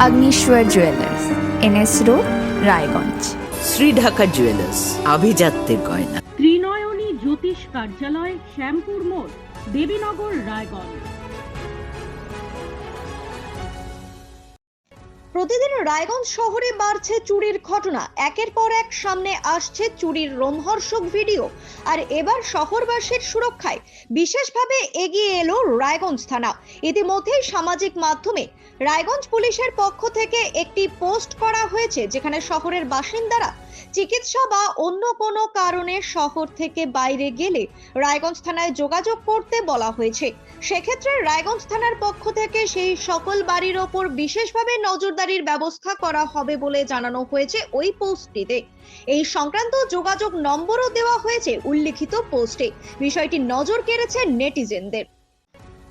Agneshwar jewellers NS road Raiganj Shri Dhaka jewellers আভিজাত্যের গয়না ত্রিনয়নী জ্যোতিষ কার্যালয় শ্যামপুর মোড় দেবীনগর রায়গঞ্জ। প্রতিদিন রায়গঞ্জ শহরে বাড়ছে চুরির ঘটনা। একের পর এক সামনে আসছে চুরির রোমহর্ষক ভিডিও। আর এবার শহরবাসীর সুরক্ষায় বিশেষভাবে এগিয়ে এলো রায়গঞ্জ থানা। ইতিমধ্যেই সামাজিক মাধ্যমে রায়গঞ্জ পুলিশের পক্ষ থেকে একটি পোস্ট করা হয়েছে, যেখানে শহরের বাসিন্দারা চিকিৎসা বা অন্য কোনো কারণে শহর থেকে বাইরে গেলে রায়গঞ্জ থানায় যোগাযোগ করতে বলা হয়েছে। সেক্ষেত্রে রায়গঞ্জ থানার পক্ষ থেকে সেই সকল বাড়ির ওপর বিশেষভাবে নজরদারির ব্যবস্থা করা হবে বলে জানানো হয়েছে ওই পোস্টটিতে। এই সংক্রান্ত যোগাযোগ নম্বরও দেওয়া হয়েছে উল্লিখিত পোস্টে। বিষয়টি নজর কেড়েছে নেটিজেনদের।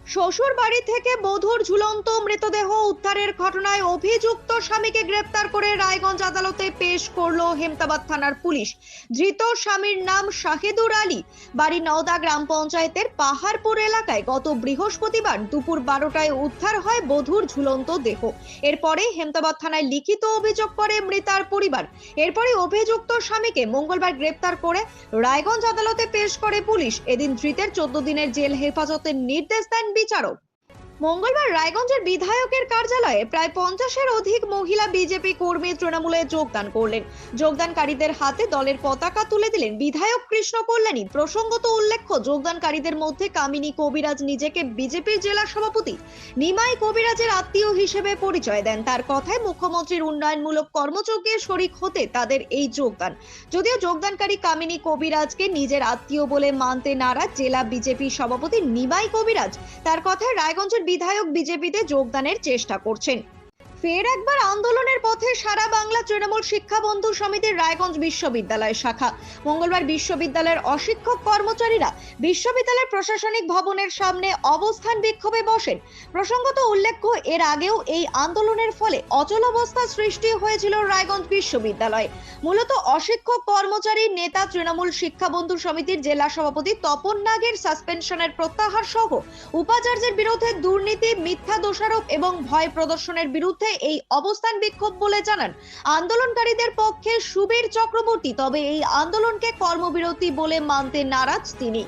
শ্বশুর বাড়ি থেকে বধূর ঝুলন্ত মৃতদেহ উদ্ধারের ঘটনায় অভিযুক্ত স্বামীকে গ্রেপ্তার করে রায়গঞ্জ আদালতে পেশ করল হেমতাবাদ থানার পুলিশ। ধৃত স্বামীর নাম শাহিদুর আলী। বাড়ি নওদা গ্রাম পঞ্চায়েতের পাহাড়পুর এলাকায় গত বৃহস্পতিবার দুপুর বারোটায় উদ্ধার হয় বধূর ঝুলন্ত দেহ। এরপরে হেমতাবাদ থানায় লিখিত অভিযোগ করে মৃতার পরিবার। এরপরে অভিযুক্ত স্বামীকে মঙ্গলবার গ্রেপ্তার করে রায়গঞ্জ আদালতে পেশ করে পুলিশ। এদিন ধৃতের চোদ্দ দিনের জেল হেফাজতের নির্দেশ দেন বিচারক। মঙ্গলবার রায়গঞ্জের বিধায়কের কার্যালয়ে প্রায় পঞ্চাশের অধিক মহিলা বিজেপি কর্মী তৃণমূলে যোগদান করলেন। যোগদানকারীদের হাতে দলের পতাকা তুলে দিলেন বিধায়ক কৃষ্ণ কল্যাণী। প্রসঙ্গত উল্লেখ্য, যোগদানকারীদের মধ্যে কামিনী কবিরাজ নিজেকে বিজেপির জেলা সভাপতি, নিমাই কবিরাজের আত্মীয় হিসেবে পরিচয় দেন। তার কথায় মুখ্যমন্ত্রীর উন্নয়নমূলক কর্মযজ্ঞে শরিক হতে তাদের এই যোগদান। যদিও যোগদানকারী কামিনী কবিরাজকে নিজের আত্মীয় বলে মানতে নারাজ জেলা বিজেপি সভাপতি নিমাই কবিরাজ, তার কথায় রায়গঞ্জের বিধায়ক বিজেপিতে যোগদানের চেষ্টা করছেন। ফের একবার আন্দোলনের পথে সারা বাংলা তৃণমূল শিক্ষা বন্ধু সমিতির রায়গঞ্জ বিশ্ববিদ্যালয় শাখা। মঙ্গলবার বিশ্ববিদ্যালয়ের অশিক্ষক কর্মচারীরা বিশ্ববিদ্যালয়ের প্রশাসনিক ভবনের সামনে অবস্থান বিক্ষোভে বসেন। প্রসঙ্গত উল্লেখ্য, এর আগেও এই আন্দোলনের ফলে অচলাবস্থা সৃষ্টি হয়েছিল রায়গঞ্জ বিশ্ববিদ্যালয়ে। মূলত অশিক্ষক কর্মচারী নেতা তৃণমূল শিক্ষা বন্ধু সমিতির জেলা সভাপতি তপন নাগের সাসপেনশনের প্রত্যাহার সহ উপাচার্যের বিরুদ্ধে দুর্নীতি, মিথ্যা দোষারোপ এবং ভয় প্রদর্শনের বিরুদ্ধে এই অবস্থান বিক্ষোভ বলে জানান। আন্দোলনকারীদের পক্ষে সুবীর চক্রবর্তী, তবে এই আন্দোলনকে কর্মবিরতি বলে মানতে নারাজ তিনি।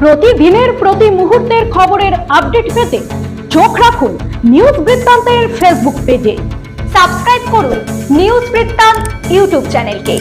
প্রতিদিনের প্রতি মুহূর্তের খবরের আপডেট পেতে চোখ রাখুন নিউজ বৃত্তান্তের ফেসবুক পেজে। সাবস্ক্রাইব করুন নিউজ বৃত্তান্ত ইউটিউব চ্যানেলকে।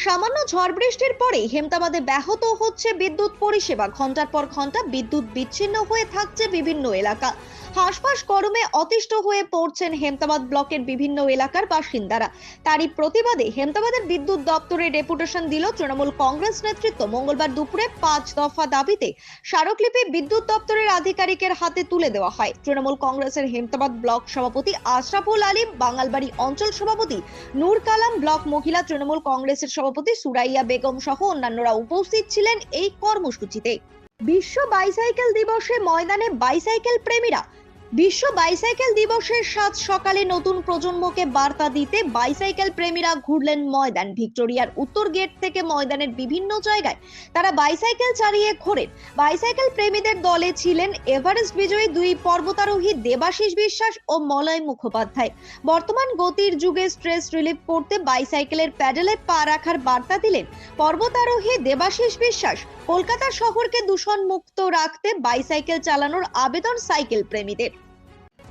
সামান্য ঝড় বৃষ্টির পরেই হেমতাবাদে ব্যাহত হচ্ছে বিদ্যুৎ পরিষেবা। ঘণ্টার পর ঘণ্টা বিদ্যুৎ বিচ্ছিন্ন হয়ে থাকছে বিভিন্ন এলাকা। হাঁসফাঁস গরমে অতিষ্ঠ হয়ে পড়ছেন হেমতাবাদ ব্লকের বিভিন্ন এলাকার বাসিন্দারা। তারই প্রতিবাদে হেমতাবাদের বিদ্যুৎ দপ্তরে ডেপুটেশন দিল তৃণমূল কংগ্রেস নেতৃত্ব। মঙ্গলবার দুপুরে পাঁচ দফা দাবিতে স্মারকলিপি বিদ্যুৎ দপ্তরের আধিকারিকের হাতে তুলে দেওয়া হয়। তৃণমূল কংগ্রেসের হেমতাবাদ ব্লক সভাপতি আশরাফুল আলিম, বাঙালবাড়ি অঞ্চল সভাপতি নূর কালাম, ব্লক মহিলা তৃণমূল কংগ্রেসের সভাপতি সুরাইয়া বেগম সহ অন্যান্যরা উপস্থিত ছিলেন এই কর্মসূচিতে। বিশ্ব বাইসাইকেল দিবসে ময়দানে বাইসাইকেল প্রেমীরা বিশ্ব বাইসাইকেল দিবসের সাত সকালে নতুন প্রজন্মকে বার্তা দিতে বাইসাইকেল প্রেমীরা ঘুরলেন ময়দান। ভিক্টোরিয়ার উত্তর গেট থেকে ময়দানের বিভিন্ন জায়গায় তারা বাইসাইকেল চালিয়ে ঘোরেন। বাইসাইকেল প্রেমীদের দলে ছিলেন এভারেস্ট বিজয়ী দুই পর্বতারোহী দেবাশিস বিশ্বাস ও মলয় মুখোপাধ্যায়। বর্তমান গতির যুগে স্ট্রেস রিলিফ করতে বাইসাইকেলের প্যাডেলে পা রাখার বার্তা দিলেন পর্বতারোহী দেবাশিস বিশ্বাস। কলকাতা শহরকে দূষণ মুক্ত রাখতে বাইসাইকেল চালানোর আবেদন সাইকেল প্রেমীদের।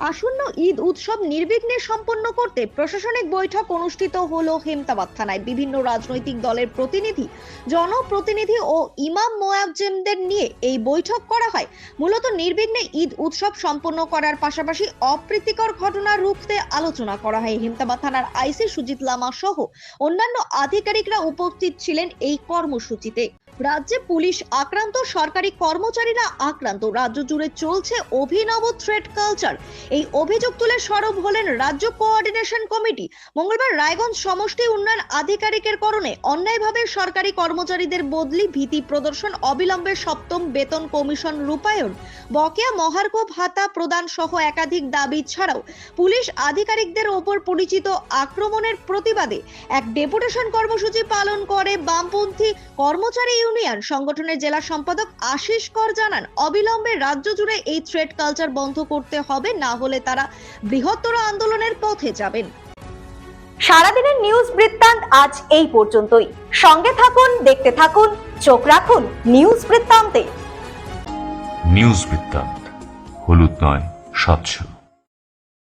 আসন্ন ঈদ উৎসব নির্বিঘ্নে সম্পন্ন করতে প্রশাসনিক বৈঠক অনুষ্ঠিত হলো হেমতাবাদ থানায়। বিভিন্ন রাজনৈতিক দলের প্রতিনিধি, জনপ্রতিনিধি ও ইমাম মোয়াজ্জেমদের নিয়ে এই বৈঠক করা হয়। মূলত নির্বিঘ্নে ঈদ উৎসব সম্পন্ন করার পাশাপাশি অপ্রীতিকর ঘটনা রুখতে আলোচনা করা হয়। হেমতাবাদ থানার আইসি সুজিত লামা সহ অন্যান্য আধিকারিকরা উপস্থিত ছিলেন এই কর্মসূচিতে। রাজ্যে পুলিশ আক্রান্ত, সরকারি কর্মচারীরা আক্রান্ত। রাজ্য জুড়ে চলছে অভিনব থ্রেড কালচার এই অভিযোগ তুলে সরব হলেন রাজ্য কোঅর্ডিনেশন কমিটি মঙ্গলবার রায়গঞ্জ সমষ্টি উন্নয়ন আধিকারিকের কারণে অন্যায়ভাবে সরকারি কর্মচারীদের বদলি, ভীতি প্রদর্শন, অবিলম্বে সপ্তম বেতন কমিশন রূপায়ণ। বকেয়া মহার্ঘ ভাতা প্রদান সহ একাধিক দাবি ছাড়াও পুলিশ আধিকারিকদের ওপর পরিচিত আক্রমণের প্রতিবাদে এক ডেপুটেশন কর্মসূচি পালন করে বামপন্থী কর্মচারী ইউনিয়ন সংগঠনের জেলা সম্পাদক আশিস কর জানান অবিলম্বে রাজ্য জুড়ে এই থ্রেড কালচার বন্ধ করতে হবে না হলে তারা বৃহত্তর আন্দোলনের পথে যাবেন। সারাদিনের নিউজ বৃত্তান্ত আজ এই পর্যন্তই। সঙ্গে থাকুন দেখতে থাকুন চোখ রাখুন নিউজ বৃত্তান্তে। নিউজ বৃত্তান্ত হলুদ নয় স্বচ্ছ